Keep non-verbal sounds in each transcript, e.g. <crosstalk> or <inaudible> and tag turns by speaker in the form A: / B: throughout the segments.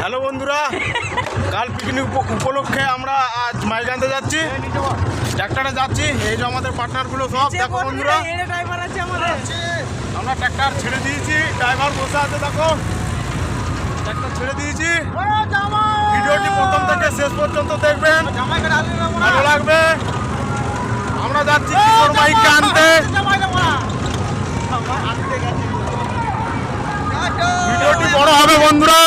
A: Hello বন্ধুরা কাল picnic উপ- উপলক্ষে আমরা আজ মাইগান্তে যাচ্ছি। ট্র্যাক্টরে যাচ্ছি এই যে আমাদের পার্টনারগুলো সব দেখো বন্ধুরা। আমরা ট্র্যাক্টর ছেড়ে দিয়েছি ড্রাইভার বসে আছে দেখো। ট্র্যাক্টর ছেড়ে দিয়েছি। ভিডিওটি প্রথম থেকে শেষ পর্যন্ত দেখবেন। ভালো লাগবে। আমরা যাচ্ছি কিশোর মাইককে আনতে। ভিডিওটি বড় হবে বন্ধুরা।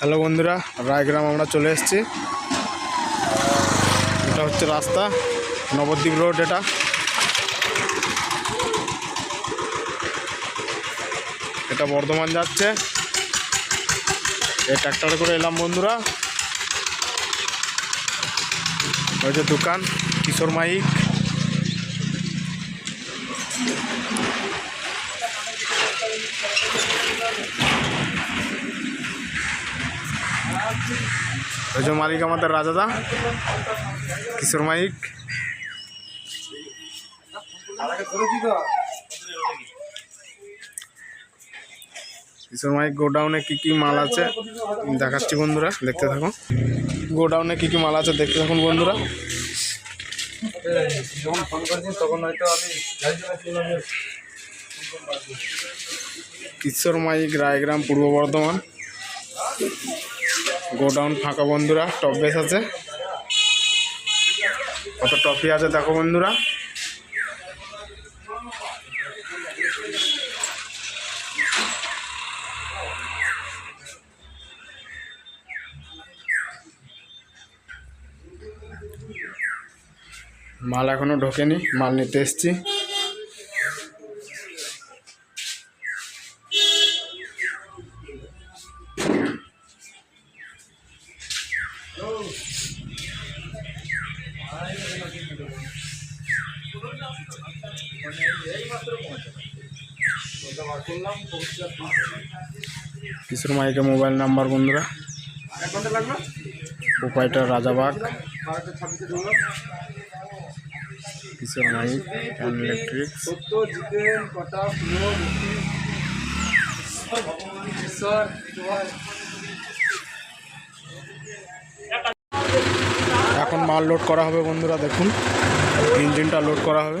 A: হ্যালো বন্ধুরা, রায়গ্রাম আমরা চলে এসেছি। এটা হচ্ছে রাস্তা, নবদ্বীপ রোড এটা। এটা বর্ধমান যাচ্ছে। এই ট্র্যাক্টরে করে এলাম বন্ধুরা। ওই যে দোকান, কিশোর মাইক। ওই মালিক আমাদের রাজাদা কিশোর মাইক। কিশোর মাইক, গোডাউনে কি কি মাল আছে? দেখাচ্ছি বন্ধুরা, দেখতে থাকুন গোডাউনে কি কি মাল আছে, দেখতে থাকুন বন্ধুরা। কিশোর মাইক, রায়গ্রাম, পূর্ব বর্ধমান। গোডাউন ফাঁকা বন্ধুরা টপ বেস আছে। কত টপি আছে দেখো বন্ধুরা। মাল এখনও ঢোকেনি, মাল নিতে এসছি। কিশোর মাইকের মোবাইল নাম্বার, বন্ধুরা। উপায়টা রাজাবাগ। কিশোর মাইক? অ্যান্ড এখন মাল লোড করা হবে, বন্ধুরা, দেখুন। ইঞ্জিনটা লোড করা হবে।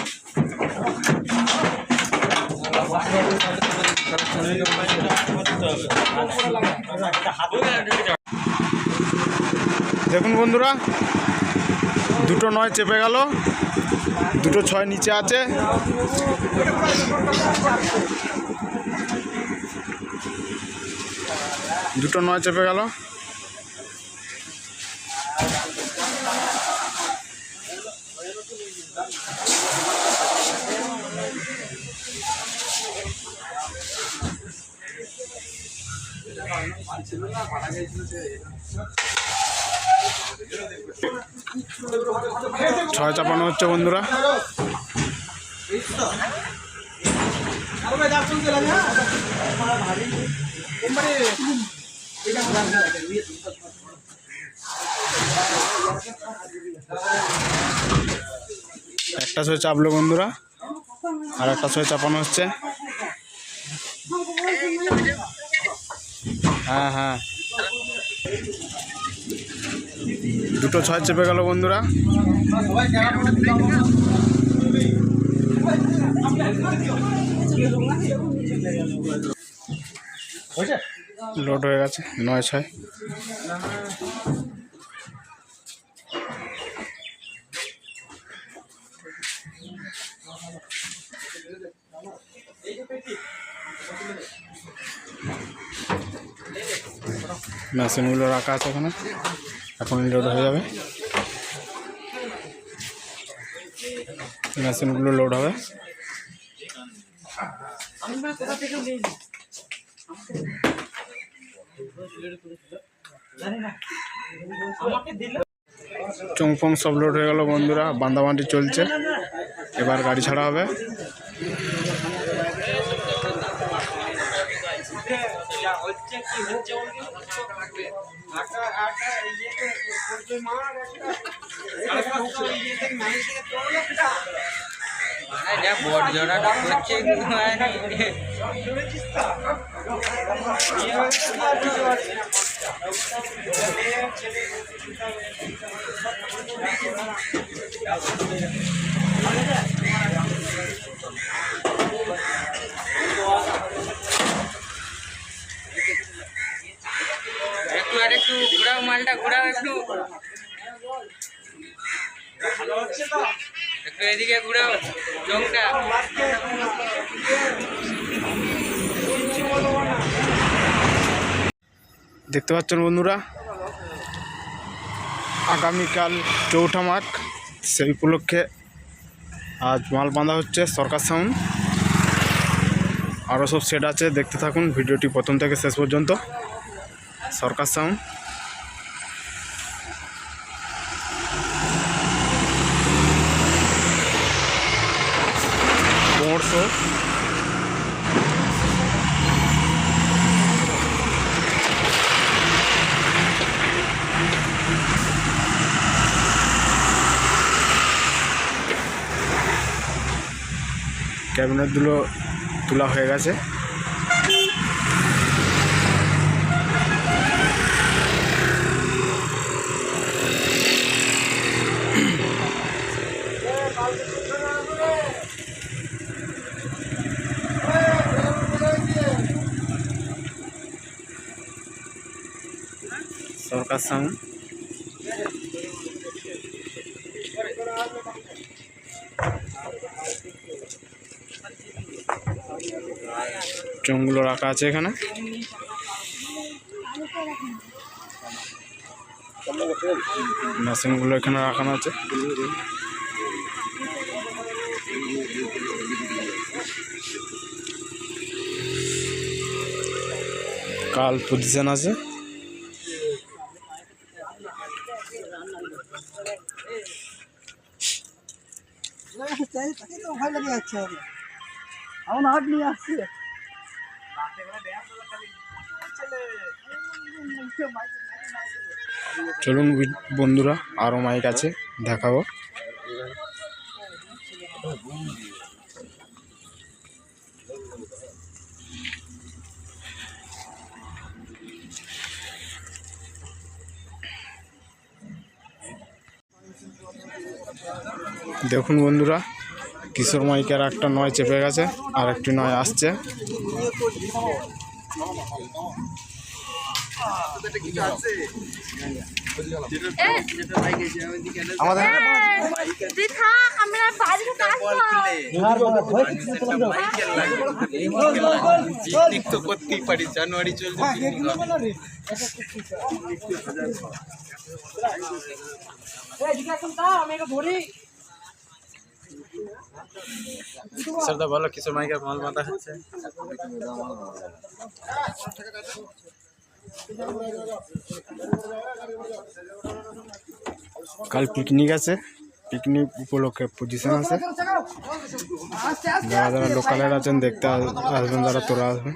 A: দেখুন বন্ধুরা দুটো নয় চেপে গেল দুটো ছয় নিচে আছে। দুটো নয় চেপে গেল। ছয় চাপানো হচ্ছে বন্ধুরা। একটা ছয় চাপলো বন্ধুরা আর একটা ছয় চাপানো হচ্ছে। হ্যাঁ হ্যাঁ। দুটো ছয় চেপে গেল বন্ধুরা। লোড হয়ে গেছে নয় ছয়। মেশিনগুলো রাখা আছে ওখানে এখন লোড হয়ে যাবে। মেশিনগুলো লোড হবে। চংফং সব লোড হয়ে গেল বন্ধুরা, বান্দাবান্দি চলছে। এবার গাড়ি ছাড়া হবে।
B: বট জোড়াটা করছে একটু একটু এদিকে
A: দেখতে পাচ্ছেন বন্ধুরা? আগামীকাল চৌঠা মাঘ সেই উপলক্ষে আজ মাল বাঁধা হচ্ছে সরকার সাউন্ড। আরও সব সেট আছে, দেখতে থাকুন, ভিডিওটি প্রথম থেকে শেষ পর্যন্ত। সরকার সাউন্ড। ক্যাবিনেটগুলো তোলা হয়ে গেছে। সরকার সাউন্ড। চোঙগুলো রাখা আছে এখানে। মেশিনগুলো এখানে রাখানো আছে। কাল পজিশন আছে।
C: আমার। হাট নিয়ে আসছে।
A: চলুন বন্ধুরা আরও মাইক আছে দেখাবো। দেখুন বন্ধুরা কিশোর মাইকের একটা নয় চেপে গেছে আর একটি নয় আসছে
B: করতেই পারি জানুয়ারি চলছে।
D: স্যারদা বলো, কিশোর মাইকের মাল বাঁধা হচ্ছে
A: কাল পিকনিক আছে। পিকনিক উপলক্ষে পজিশন আছে। যারা যারা লোকালের আছেন, দেখতে আস- আসবেন, যারা তোরা আসবেন।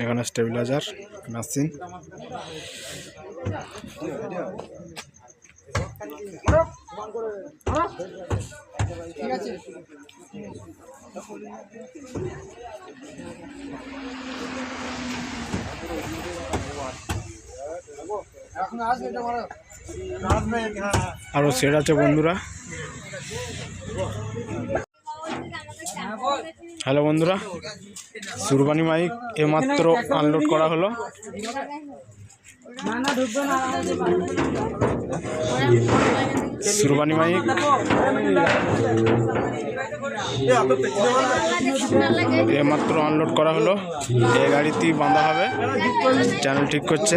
A: এখানে স্টেবিলাইজার মেশিন।
C: ঠিক আছে
A: আরও সেট আছে বন্ধুরা। হ্যালো বন্ধুরা সুরবানি মাইক এইমাত্র আনলোড করা হলো। সুরবানি মাইক এইমাত্র আনলোড করা হলো। এই গাড়িতেই বাঁধা হবে। চ্যানেল ঠিক করছে।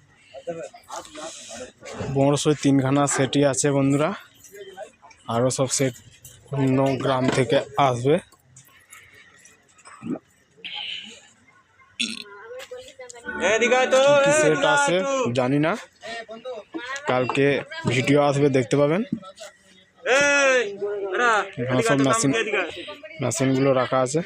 A: বড়সই তিনখানা সেটই আছে বন্ধুরা। আরও সব সেট অন্য গ্রাম থেকে আসবে। সেট আছে জানি না। কালকে ভিডিও আসবে দেখতে পাবেন। এখানে সব মেশিন মেশিনগুলো রাখা আছে।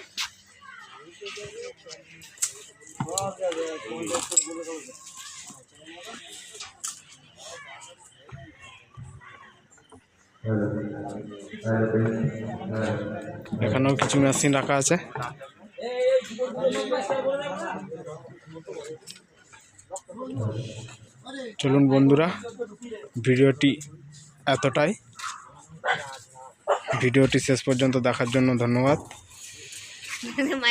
A: এখানেও কিছু মেশিন রাখা আছে। চলুন বন্ধুরা, ভিডিওটি এতটাই। ভিডিওটি শেষ পর্যন্ত দেখার জন্য ধন্যবাদ। <laughs>